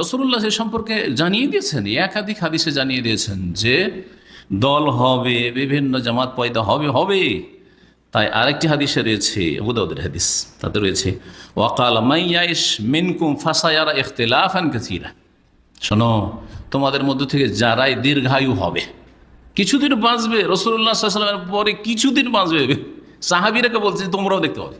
রসুল্লাহ সে সম্পর্কে জানিয়ে দিয়েছেন, একাধিক হাদিসে জানিয়ে দিয়েছেন যে দল হবে, বিভিন্ন জামাত পয়দা হবে হবে। তাই আরেকটি হাদিসে রয়েছে আবুদাউদের হাদিস, তাতে রয়েছে, ওয়াকাল মাইয়াইশ মিনকুম ফাসায়ারা ইখতিলাফান কাসিরা। শোনো, তোমাদের মধ্য থেকে যারাই দীর্ঘায়ু হবে, কিছুদিন বাঁচবে রসুল্লাহ সাল্লামের পরে কিছুদিন বাঁচবে। সাহাবিরাকে বলছে, তোমরাও দেখতে হবে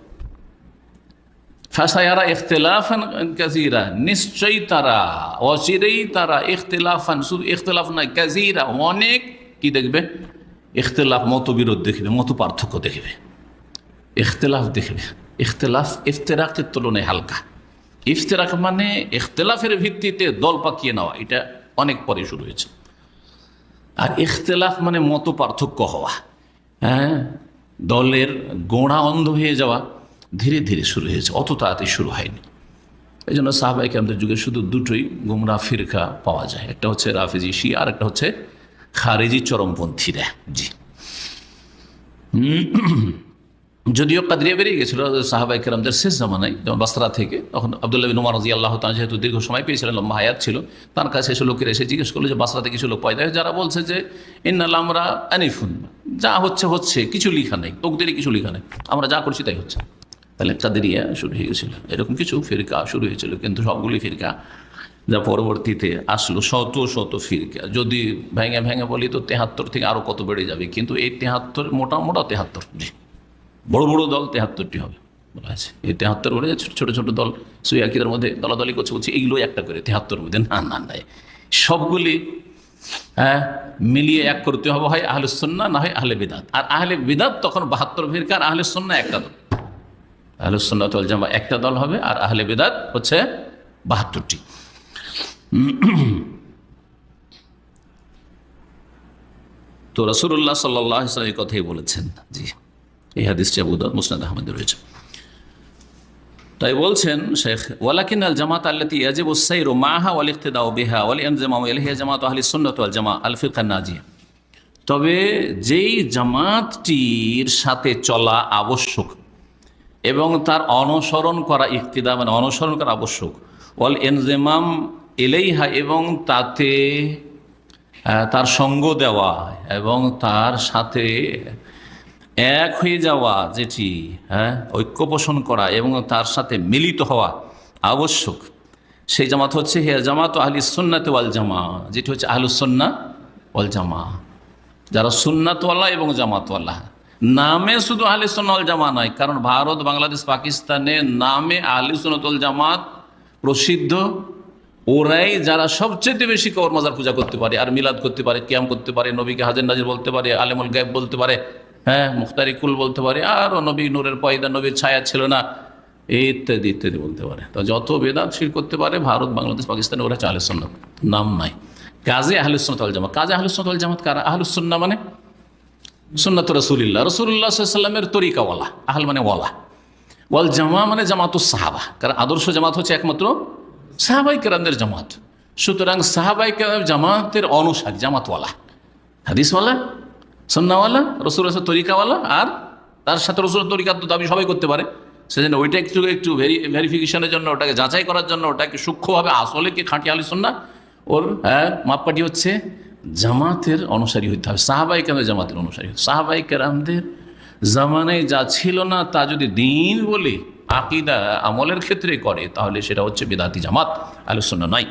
ফাসায়ারা ইখতিলাফান কাসীরা নিশ্চয়ই তারা অচিরেই তারা ইখতিলাফান শুধু ইখতিলাফ নয় কাসীরা অনেক কি দেখবে? ইখতিলাফ মতবিরোধ দেখবে মত পার্থক্য দেখবে। ইখতিলাফ দেখবে। ইখতিলাফ ইফতেরাকের তুলনায় হালকা। ইফতেরাক মানে ইখতিলাফের ভিত্তিতে দল পাকিয়ে নেওয়া। এটা অনেক পরে শুরু হয়েছে। আর ইখতিলাফ মানে মত পার্থক্য হওয়া। হ্যাঁ? দলের গোড়া অন্ধ হয়ে যাওয়া। ধীরে ধীরে শুরু হয়েছে, অত তাড়াতাড়ি শুরু হয়নি। এই জন্য সাহবাইকে আমাদের যুগে শুধু দুটোই গুমরা, ফিরকা পাওয়া যায়। একটা হচ্ছে রাফিজি শি আর একটা হচ্ছে খারেজি চরমপন্থীরা জি যদিও কাদরিয়া বেরিয়ে গেছিল সাহাবাই কেরামদের শেষ জামানায়, যেমন বাসরা থেকে, তখন আবদুল্লাহ বিন উমার রাজি আল্লাহ তালা যেহেতু দীর্ঘ সময় পেয়েছিলেন, লম্বা হায়াত ছিল, তার কাছে এসে লোকেরা এসে জিজ্ঞেস করল যে বাসরাতে কিছু লোক পয়দা হয়ে যারা বলছে যে, ইন্নাল আমরা আনিফুন। যা হচ্ছে হচ্ছে, কিছু লিখা নেই তোকদেরই কিছু লিখা নেই। আমরা যা করছি তাই হচ্ছে। তাহলে কাদেরিয়া শুরু হয়ে গেছিল। এরকম কিছু ফিরকা শুরু হয়েছিল, কিন্তু সবগুলি ফিরকা যা পরবর্তীতে আসলো, শত শত ফিরকা। যদি ভেঙে ভেঙে বলি তো তেহাত্তর থেকে আরও কত বেড়ে যাবে? কিন্তু এই তেহাত্তর, মোটা মোটা তেহাত্তর জি বড় বড় দল তেহাত্তরটি হবে বলা আছে এই তেহাত্তর ছোট ছোট ছোট দল সুইয়াকিদের মধ্যে দলাদলি করছে, বলছে এইগুলো একটা করে, তেহাত্তর মধ্যে। না না না সবগুলি হ্যাঁ মিলিয়ে এক করতে হবে, হয় আহলে সন্না না হয় আহলে বিদাত। আর আহলে বিদাত তখন বাহাত্তর ফিরকা, আর আহলে সন্না একটা দল। আহলে সন্ন্যত ওয়াল জামা একটা দল হবে আর আহলে বিদাত হচ্ছে বাহাত্তরটি। তো রসুল্লাহ সাল্লাহ ইসলাম এই কথাই বলেছেন। জি, এই হাদিসটি আবু দাউদ, মুসনাদ আহমদে রয়েছে। তাই বলছেন শেখ, ওয়ালাকিন আল জামাত আল্লাতি ইয়াজিবু সাইরু মাহা ওয়াল ইক্তিদাউ বিহা ওয়াল ইনজামাউ ইলাইহি জামাত আহলি সুন্নাত ওয়াল জামা আল ফিরকা নাজিয়া। তবে যেই জামাতটির সাথে চলা আবশ্যক এবং তার অনুসরণ করা ইক্তিদা মানে অনুসরণ করা আবশ্যক। ওয়াল এনজেমাম এলেইহা এবং তাতে তার সঙ্গ দেওয়া এবং তার সাথে এক হয়ে যাওয়া যেটি হ্যাঁ ঐক্য পোষণ করা এবং তার সাথে মিলিত হওয়া আবশ্যক। সেই জামাত হচ্ছে হে জামাত আহলি সুন্নাতে ওয়াল জামা, যেটি হচ্ছে আহলুসন্না ওয়াল জামা। যারা সুন্নাতওয়ালা এবং জামাতওয়ালা। নামে শুধু আহলে জামা নয়, কারণ ভারত, বাংলাদেশ, পাকিস্তানে নামে আহলে জামাত প্রসিদ্ধ। ওরাই যারা সবচেয়ে বেশি কবর মাজার পূজা করতে পারে, আর মিলাদ করতে পারে, কিয়াম করতে পারে, নবীকে হাজের নাজির বলতে পারে, আলেমুল গায়েব বলতে পারে হ্যাঁ মুখতারিকুল বলতে পারে, আর নবী নূরের পয়দা, নবীর ছায়া ছিল না, ইত্যাদি ইত্যাদি বলতে পারে। তো যত বেদাত শির করতে পারে, ভারত, বাংলাদেশ, পাকিস্তানে ওরা হচ্ছে আহলে সুন্নাত নাম নাই। কাজে আহলে সুন্নাত জামাত। কাজে আহলে সুন্নাত জামাত কারা? আহলুসুন্না মানে সুন্নাত রসুলিল্লাহ। রসুল্লাহ সাল্লামের তরিকাওয়ালা আহল মানে ওয়ালা ওয়াল জামা মানে জামাতুস সাহাবা। কারণ আদর্শ জামাত হচ্ছে একমাত্র সাহাবাই কেরামদের জামাত। সুতরাং সাহাবাই কেরাম জামাতের অনুসারী, জামাতওয়ালা। হাদিসওয়ালা, সন্নাওয়ালা রসুল রসুল তরিকাওয়ালা, আর তার সাথে রসুল তরিকার তো দাবি সবাই করতে পারে। সেজন্য ওইটা একটু একটু ভেরি ভেরিফিকেশনের জন্য, ওটাকে যাচাই করার জন্য, ওটাকে সূক্ষ্মভাবে আসলে কি খাঁটি আলি সন্না ওর হ্যাঁ মাপকাঠি হচ্ছে জামাতের অনুসারী হইতে হবে, সাহাবাই কেন জামাতের অনুসারী। সাহাবাই কেরামদের জামানায় যা ছিল না, তা যদি দিন বলে আকিদা আমলের ক্ষেত্রে করে, তাহলে সেটা হচ্ছে বেদাতি জামাত আলোচনা নয়